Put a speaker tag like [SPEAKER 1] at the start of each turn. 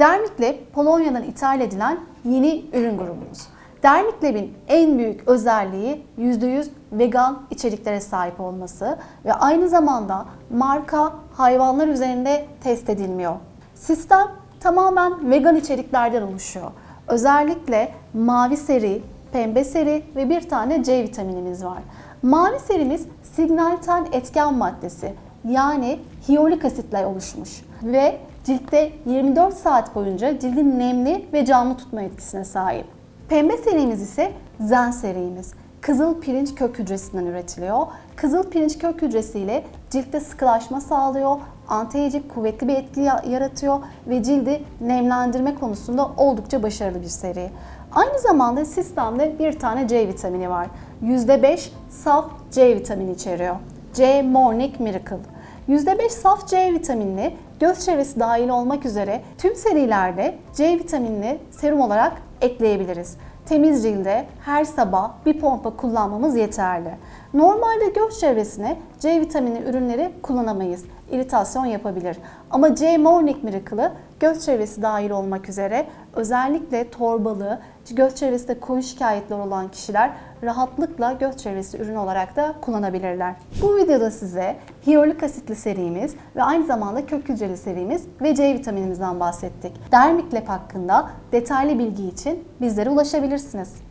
[SPEAKER 1] Dermiklab Polonya'dan ithal edilen yeni ürün grubumuz. Dermiklab'in en büyük özelliği %100 vegan içeriklere sahip olması ve aynı zamanda marka hayvanlar üzerinde test edilmiyor. Sistem tamamen vegan içeriklerden oluşuyor. Özellikle mavi seri, pembe seri ve bir tane C vitaminimiz var. Mavi serimiz signalten etken maddesi yani hyaluronik asitle oluşmuş ve ciltte 24 saat boyunca cildin nemli ve canlı tutma etkisine sahip. Pembe serimiz ise zen serimiz. Kızıl pirinç kök hücresinden üretiliyor. Kızıl pirinç kök hücresiyle ciltte sıkılaşma sağlıyor, anti-aging kuvvetli bir etki ya- yaratıyor ve cildi nemlendirme konusunda oldukça başarılı bir seri. Aynı zamanda sistemde bir tane C vitamini var. %5 saf C vitamini içeriyor. C Morning Miracle. %5 saf C vitaminli göz çevresi dahil olmak üzere tüm serilerde C vitaminli serum olarak ekleyebiliriz. Temiz cilde her sabah bir pompa kullanmamız yeterli. Normalde göz çevresine C vitamini ürünleri kullanamayız. İritasyon yapabilir. Ama C Morning Miracle'ı göz çevresi dahil olmak üzere özellikle torbalı, göz çevresinde koyu şikayetler olan kişiler rahatlıkla göz çevresi ürün olarak da kullanabilirler. Bu videoda size hyaluronik asitli serimiz ve aynı zamanda kök hücreli serimiz ve C vitaminimizden bahsettik. Dermiklab hakkında detaylı bilgi için bizlere ulaşabilirsiniz.